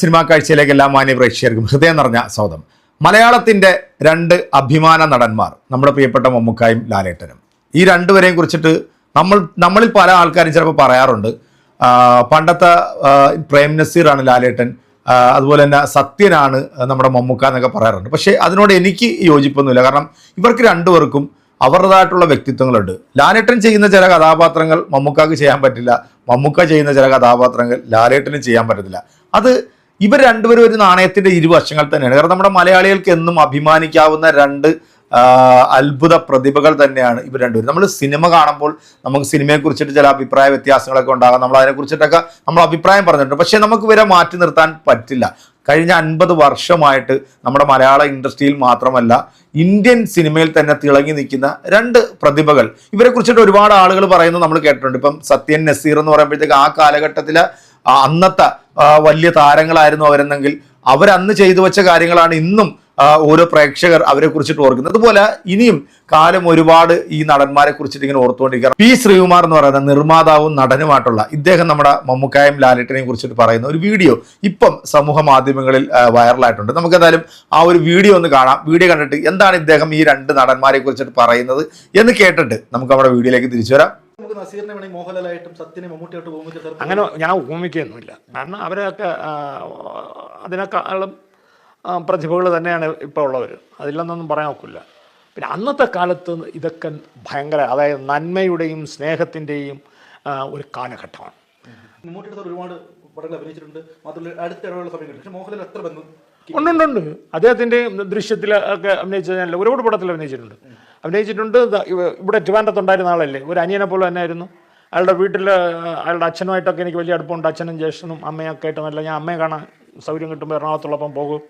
Cinema കാഴ്ചയിലേക്ക് എല്ലാ മാന്യ പ്രേക്ഷകർക്കും ഹൃദയം നിറഞ്ഞ സ്വാഗതം. മലയാളത്തിന്റെ രണ്ട് അഭിമാന നടന്മാർ നമ്മുടെ പ്രിയപ്പെട്ട മമ്മൂക്കായും ലാലേട്ടനും. ഈ രണ്ടുപേരെയും കുറിച്ചിട്ട് നമ്മൾ നമ്മളിൽ പല ആൾക്കാരും ചിലപ്പോൾ പറയാറുണ്ട്. പണ്ടത്തെ പ്രേം നസീറാണ് ലാലേട്ടൻ അതുപോലെ തന്നെ സത്യനാണ് നമ്മുടെ മമ്മൂക്ക എന്നൊക്കെ പറയാറുണ്ട്. പക്ഷേ അതിനോട് എനിക്ക് യോജിപ്പൊന്നുമില്ല. കാരണം ഇവർക്ക് രണ്ടുപേർക്കും അവരുടേതായിട്ടുള്ള വ്യക്തിത്വങ്ങളുണ്ട്. ലാലേട്ടൻ ചെയ്യുന്ന ചില കഥാപാത്രങ്ങൾ മമ്മൂക്കാക്ക് ചെയ്യാൻ പറ്റില്ല. മമ്മൂക്ക ചെയ്യുന്ന ചില കഥാപാത്രങ്ങൾ ലാലേട്ടന് ചെയ്യാൻ പറ്റത്തില്ല. അത് ഇവർ രണ്ടുപേരും ഒരു നാണയത്തിന്റെ ഇരുവശങ്ങൾ തന്നെയാണ്. കാരണം നമ്മുടെ മലയാളികൾക്ക് എന്നും അഭിമാനിക്കാവുന്ന രണ്ട് അത്ഭുത പ്രതിഭകൾ തന്നെയാണ് ഇവർ രണ്ടുപേരും. നമ്മൾ സിനിമ കാണുമ്പോൾ നമുക്ക് സിനിമയെ കുറിച്ചിട്ട് ചില അഭിപ്രായ വ്യത്യാസങ്ങളൊക്കെ ഉണ്ടാകാം. നമ്മൾ അതിനെ കുറിച്ചിട്ടൊക്കെ നമ്മൾ അഭിപ്രായം പറഞ്ഞിട്ടുണ്ട്. പക്ഷേ നമുക്ക് ഇവരെ മാറ്റി നിർത്താൻ പറ്റില്ല. കഴിഞ്ഞ അൻപത് വർഷമായിട്ട് നമ്മുടെ മലയാള ഇൻഡസ്ട്രിയിൽ മാത്രമല്ല ഇന്ത്യൻ സിനിമയിൽ തന്നെ തിളങ്ങി നിൽക്കുന്ന രണ്ട് പ്രതിഭകൾ. ഇവരെ കുറിച്ചിട്ട് ഒരുപാട് ആളുകൾ പറയുന്നത് നമ്മൾ കേട്ടിട്ടുണ്ട്. ഇപ്പം സത്യൻ നസീർ എന്ന് പറയുമ്പോഴത്തേക്ക് ആ കാലഘട്ടത്തിലെ അന്നത്തെ വലിയ താരങ്ങളായിരുന്നു അവരെന്നെങ്കിൽ അവരന്ന് ചെയ്തു വെച്ച കാര്യങ്ങളാണ് ഇന്നും ഓരോ പ്രേക്ഷകർ അവരെ കുറിച്ചിട്ട് ഓർക്കുന്നത്. അതുപോലെ ഇനിയും കാലം ഒരുപാട് ഈ നടന്മാരെ കുറിച്ചിട്ട് ഇങ്ങനെ ഓർത്തുകൊണ്ടിരിക്കുക പി ശ്രീകുമാർ എന്ന് പറയുന്ന നിർമ്മാതാവും നടനുമായിട്ടുള്ള ഇദ്ദേഹം നമ്മുടെ മമ്മുക്കായും ലാലേട്ടനെയും കുറിച്ചിട്ട് പറയുന്ന ഒരു വീഡിയോ ഇപ്പം സമൂഹ മാധ്യമങ്ങളിൽ വൈറലായിട്ടുണ്ട്. നമുക്ക് എന്തായാലും ആ ഒരു വീഡിയോ ഒന്ന് കാണാം. വീഡിയോ കണ്ടിട്ട് എന്താണ് ഇദ്ദേഹം ഈ രണ്ട് നടന്മാരെ കുറിച്ചിട്ട് പറയുന്നത് എന്ന് കേട്ടിട്ട് നമുക്ക് നമ്മുടെ വീഡിയോയിലേക്ക് തിരിച്ചു വരാം. നമുക്ക് നസീറിനെ വേണമെങ്കിൽ മോഹൻലാലായിട്ടും സത്യനെ മമ്മൂട്ടിയായിട്ട് ഉപമിച്ച് അങ്ങനെ ഞാൻ ഉപമിക്കൊന്നുമില്ല കാരണം അവരൊക്കെ അതിനേക്കാളും പ്രതിഭകൾ തന്നെയാണ് ഇപ്പോൾ ഉള്ളവർ അതില്ലെന്നൊന്നും പറയാൻ ഒക്കില്ല. പിന്നെ അന്നത്തെ കാലത്ത് ഇതൊക്കെ ഭയങ്കര അതായത് നന്മയുടെയും സ്നേഹത്തിന്റെയും ഒരു കാലഘട്ടമാണ്. മമ്മൂട്ടിയുടെ ഒരുപാട് പടങ്ങൾ അഭിനയിച്ചിട്ടുണ്ട്. മാത്രമല്ല അടുത്ത ഇടവേള സമയം കിട്ടും പക്ഷെ മോഹൻലാൽ എത്ര ബന്ധം ഉണ്ടുണ്ടുണ്ട് അദ്ദേഹത്തിന്റെ ദൃശ്യത്തിൽ ഒക്കെ അഭിനയിച്ചതല്ല ഒരുപാട് പടത്തിൽ അഭിനയിച്ചിട്ടുണ്ട്. അഭിനയിച്ചിട്ടുണ്ട് ഇവിടെ ട്രിവാൻഡത്തുണ്ടായിരുന്ന ആളല്ലേ? ഒരു അനിയനെ പോലെ തന്നെ ആയിരുന്നു അയാളുടെ വീട്ടിൽ അയാളുടെ അച്ഛനുമായിട്ടൊക്കെ എനിക്ക് വലിയ അടുപ്പമുണ്ട്. അച്ഛനും ജ്യേഷ്ഠനും അമ്മയൊക്കെ ആയിട്ട് നല്ല ഞാൻ അമ്മയെ കാണാൻ സൗകര്യം കിട്ടുമ്പോൾ എറണാകുളത്തുള്ളപ്പം പോകും.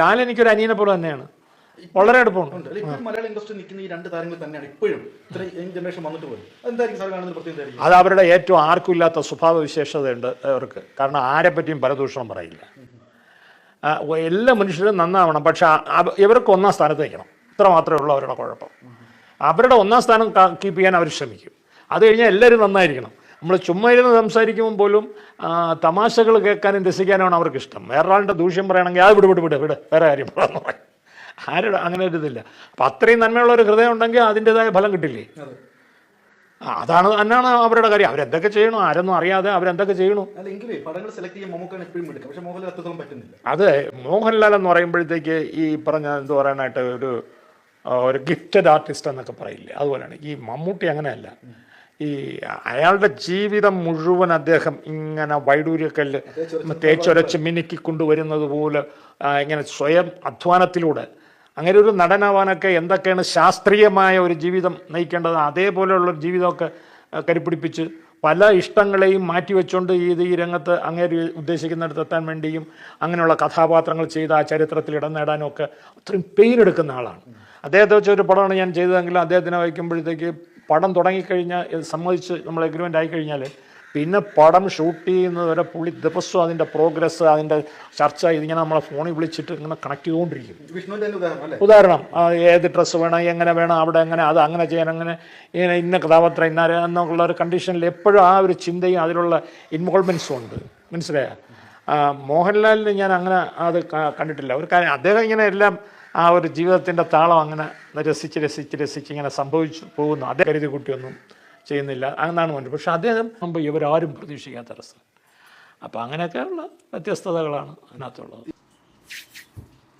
ലാൽ എനിക്കൊരു അനിയനെ പോലെ തന്നെയാണ്. വളരെ അടുപ്പമുണ്ട്. മലയാള ഇൻഡസ്ട്രി നിൽക്കുന്ന ഈ രണ്ട് താരങ്ങൾ തന്നെയാണ് ഇപ്പോഴും. ജനറേഷൻ വന്നിട്ട് പോലും. എന്തായിരിക്കും അത് അവരുടെ ഏറ്റവും ആർക്കും ഇല്ലാത്ത സ്വഭാവ വിശേഷതയുണ്ട് അവർക്ക്. കാരണം ആരെ പറ്റിയും പരദൂഷണം പറയില്ല. എല്ലാ മനുഷ്യരും നന്നാവണം. പക്ഷെ ഇവർക്ക് ഒന്നാം സ്ഥാനത്ത് വയ്ക്കണം ഇത്ര മാത്രമേ ഉള്ളൂ അവരുടെ കുഴപ്പം. അവരുടെ ഒന്നാം സ്ഥാനം കീപ്പ് ചെയ്യാൻ അവർ ശ്രമിക്കും. അത് കഴിഞ്ഞാൽ എല്ലാവരും നന്നായിരിക്കണം. നമ്മൾ ചുമ്മാ ഇരുന്ന് സംസാരിക്കുമ്പോൾ പോലും തമാശകൾ കേൾക്കാനും രസിക്കാനുമാണ് അവർക്ക് ഇഷ്ടം വേറൊരാളുടെ ദൂഷ്യം പറയണമെങ്കിൽ ആ വിട് വിട് വിട് വിട് വേറെ കാര്യം പറയാം ആരുടെ അങ്ങനെ ഒരു ഇതില്ല. അപ്പം അത്രയും നന്മയുള്ള ഒരു ഹൃദയം ഉണ്ടെങ്കിൽ അതിന്റെതായ ഫലം കിട്ടില്ലേ? അതാണ് തന്നെയാണ് അവരുടെ കാര്യം. അവരെന്തൊക്കെ ചെയ്യണോ ആരൊന്നും അറിയാതെ അവരെന്തൊക്കെ ചെയ്യണു? അതെ മോഹൻലാൽ എന്ന് പറയുമ്പോഴത്തേക്ക് ഈ പറഞ്ഞ എന്ത് പറയാനായിട്ട് ഒരു ഒരു ഗിഫ്റ്റഡ് ആർട്ടിസ്റ്റ് എന്നൊക്കെ പറയില്ലേ? അതുപോലെയാണ്. ഈ മമ്മൂട്ടി അങ്ങനെയല്ല. ഈ അയാളുടെ ജീവിതം മുഴുവൻ അദ്ദേഹം ഇങ്ങനെ വൈഡൂര്യക്കല്ല് തേച്ചൊരച്ച് മിനുക്കി കൊണ്ടുവരുന്നത് പോലെ ഇങ്ങനെ സ്വയം അധ്വാനത്തിലൂടെ അങ്ങനെ ഒരു നടനാവാനൊക്കെ എന്തൊക്കെയാണ് ശാസ്ത്രീയമായ ഒരു ജീവിതം നയിക്കേണ്ടത്? അതേപോലെയുള്ള ജീവിതമൊക്കെ കരുപ്പിടിപ്പിച്ച് പല ഇഷ്ടങ്ങളെയും മാറ്റിവെച്ചുകൊണ്ട് ഇത് ഈ രംഗത്ത് അങ്ങേര് ഉദ്ദേശിക്കുന്നിടത്ത് എത്താൻ വേണ്ടിയും അങ്ങനെയുള്ള കഥാപാത്രങ്ങൾ ചെയ്ത് ആ ചരിത്രത്തിൽ ഇടം നേടാനും ഒക്കെ അത്രയും പെയിൻ എടുക്കുന്ന ആളാണ്. അദ്ദേഹത്തെ വെച്ച ഒരു പടമാണ് ഞാൻ ചെയ്തതെങ്കിൽ അദ്ദേഹത്തിനെ വയ്ക്കുമ്പോഴത്തേക്ക് പടം തുടങ്ങിക്കഴിഞ്ഞാൽ സമ്മതിച്ച് നമ്മൾ എഗ്രിമെന്റ് ആയിക്കഴിഞ്ഞാൽ പിന്നെ പടം ഷൂട്ട് ചെയ്യുന്നത് വരെ പുള്ളി ദിവസവും അതിന്റെ പ്രോഗ്രസ് അതിന്റെ ചർച്ച ഇതിങ്ങനെ നമ്മളെ ഫോണിൽ വിളിച്ചിട്ട് ഇങ്ങനെ കണക്ട് ചെയ്തുകൊണ്ടിരിക്കും. ഉദാഹരണം ഏത് ഡ്രസ്സ് വേണം എങ്ങനെ വേണം അവിടെ എങ്ങനെ അത് അങ്ങനെ ചെയ്യാൻ അങ്ങനെ ഇങ്ങനെ ഇന്ന കഥാപാത്രം ഇന്നാരെ എന്നുള്ള ഒരു കണ്ടീഷനിൽ എപ്പോഴും ആ ഒരു ചിന്തയും അതിലുള്ള ഇൻവോൾവ്മെൻസും ഉണ്ട്. മനസ്സിലായോ? മോഹൻലാലിന് ഞാൻ അങ്ങനെ അത് കണ്ടിട്ടില്ല. ഒരു കാര്യം അദ്ദേഹം ഇങ്ങനെ എല്ലാം ആ ഒരു ജീവിതത്തിന്റെ താളം അങ്ങനെ രസിച്ച് രസിച്ച് രസിച്ച് ഇങ്ങനെ സംഭവിച്ചു പോകുന്നു. അതേ കരുതി കുട്ടിയൊന്നും ചെയ്യുന്നില്ല. എന്നാണ് പറഞ്ഞത് പക്ഷെ അദ്ദേഹം മുമ്പ് ഇവരാരും പ്രതീക്ഷിക്കാത്ത രസം അപ്പോൾ അങ്ങനെയൊക്കെയുള്ള വ്യത്യസ്തതകളാണ് അതിനകത്തുള്ളത്.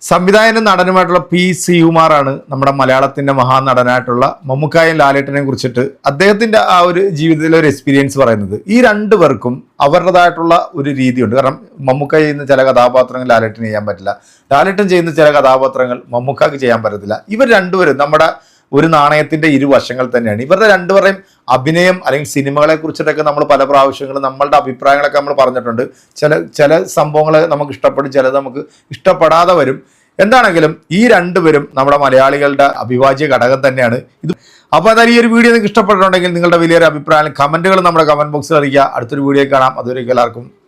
സംവിധായകനും നടനുമായിട്ടുള്ള പി സി സിയുമാറാണ് നമ്മുടെ മലയാളത്തിന്റെ മഹാനടനായിട്ടുള്ള മമ്മുക്കായും ലാലേട്ടനെ കുറിച്ചിട്ട് അദ്ദേഹത്തിന്റെ ആ ഒരു ജീവിതത്തിലെ ഒരു എക്സ്പീരിയൻസ് പറയുന്നത്. ഈ രണ്ടു പേർക്കും അവരുടേതായിട്ടുള്ള ഒരു രീതിയുണ്ട്. കാരണം മമ്മൂക്ക ചെയ്യുന്ന ചില കഥാപാത്രങ്ങൾ ലാലേട്ടന് ചെയ്യാൻ പറ്റില്ല. ലാലേട്ടൻ ചെയ്യുന്ന ചില കഥാപാത്രങ്ങൾ മമ്മൂക്കാക്ക് ചെയ്യാൻ പറ്റത്തില്ല. ഇവർ രണ്ടുപേരും നമ്മുടെ ഒരു നാണയത്തിന്റെ ഇരുവശങ്ങൾ തന്നെയാണ്. ഇവരുടെ രണ്ടുപേരുടെയും അഭിനയം അല്ലെങ്കിൽ സിനിമകളെ കുറിച്ചിട്ടൊക്കെ നമ്മൾ പല പ്രാവശ്യങ്ങളും നമ്മളുടെ അഭിപ്രായങ്ങളൊക്കെ നമ്മൾ പറഞ്ഞിട്ടുണ്ട്. ചില ചില സംഭവങ്ങൾ നമുക്ക് ഇഷ്ടപ്പെടും ചിലത് നമുക്ക് ഇഷ്ടപ്പെടാതെ വരും. എന്താണെങ്കിലും ഈ രണ്ടുപേരും നമ്മുടെ മലയാളികളുടെ അഭിവാജ്യ ഘടകം തന്നെയാണ്. ഇത് അപ്പോൾ അതായത് ഈ ഒരു വീഡിയോ നിങ്ങൾക്ക് ഇഷ്ടപ്പെട്ടിട്ടുണ്ടെങ്കിൽ നിങ്ങളുടെ വലിയൊരു അഭിപ്രായം കമന്റുകൾ നമ്മുടെ കമന്റ് ബോക്സിൽ അറിയിക്കുക. അടുത്തൊരു വീഡിയോ കാണാം. അതുവരെയൊക്കെ എല്ലാവർക്കും